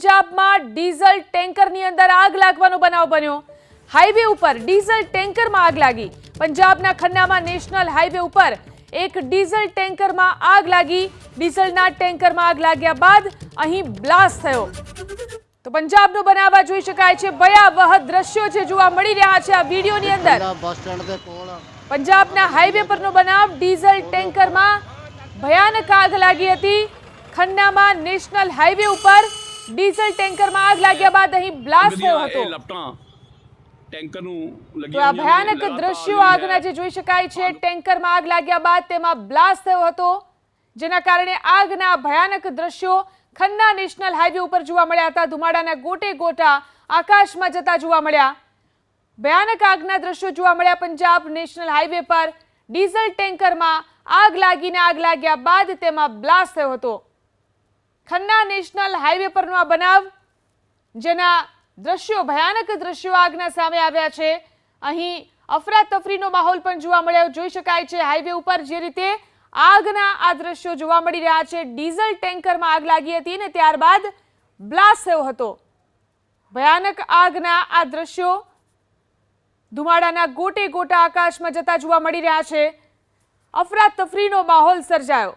પંજાબમાં ડીઝલ ટેન્કરની અંદર આગ લાગવાનો બનાવ બન્યો. હાઈવે ઉપર ડીઝલ ટેન્કરમાં આગ લાગી. પંજાબના ખન્નામાં નેશનલ હાઈવે ઉપર એક ડીઝલ ટેન્કરમાં આગ લાગી. ડીઝલના ટેન્કરમાં આગ લાગ્યા બાદ અહીં બ્લાસ્ટ થયો. તો પંજાબનો બનાવવા જોઈ શકાય છે ભયાવહ દ્રશ્યો છે જોવા મળી રહ્યા છે આ વિડીયોની અંદર. પંજાબના હાઈવે પરનો બનાવ ડીઝલ ટેન્કરમાં ભયાનક આગ લાગી હતી. ખન્નામાં નેશનલ હાઈવે ઉપર ડીઝલ ટેન્કરમાં આગ લાગ્યા બાદ અહીં બ્લાસ્ટ થયો હતો. તો આ ભયાનક દ્રશ્યો આગના જે જોઈ શકાય છે ટેન્કરમાં આગ લાગ્યા બાદ તેમાં બ્લાસ્ટ થયો હતો જેના કારણે આગના ભયાનક દ્રશ્યો ખન્ના નેશનલ હાઈવે ઉપર જોવા મળ્યા હતા. ધુમાડાના ગોટે ગોટા આકાશમાં જતા જોવા મળ્યા. ભયાનક આગના દ્રશ્યો જોવા મળ્યા. પંજાબ નેશનલ હાઈવે પર ડીઝલ ટેન્કરમાં આગ લાગીને આગ લાગ્યા બાદ તેમાં બ્લાસ્ટ થયો હતો. ખન્ના નેશનલ હાઈવે પરનો આ બનાવ, જેના દ્રશ્યો, ભયાનક દ્રશ્યો આગના સામે આવ્યા છે. અહીં અફરાતફરીનો માહોલ પણ જોવા મળ્યો. જોઈ શકાય છે હાઈવે ઉપર જે રીતે આગના આ દ્રશ્યો જોવા મળી રહ્યા છે. ડીઝલ ટેન્કરમાં આગ લાગી હતી ને ત્યારબાદ બ્લાસ્ટ થયો હતો. ભયાનક આગના આ દ્રશ્યો ધુમાડાના ગોટે ગોટા આકાશમાં જતા જોવા મળી રહ્યા છે. અફરાતફરીનો માહોલ સર્જાયો.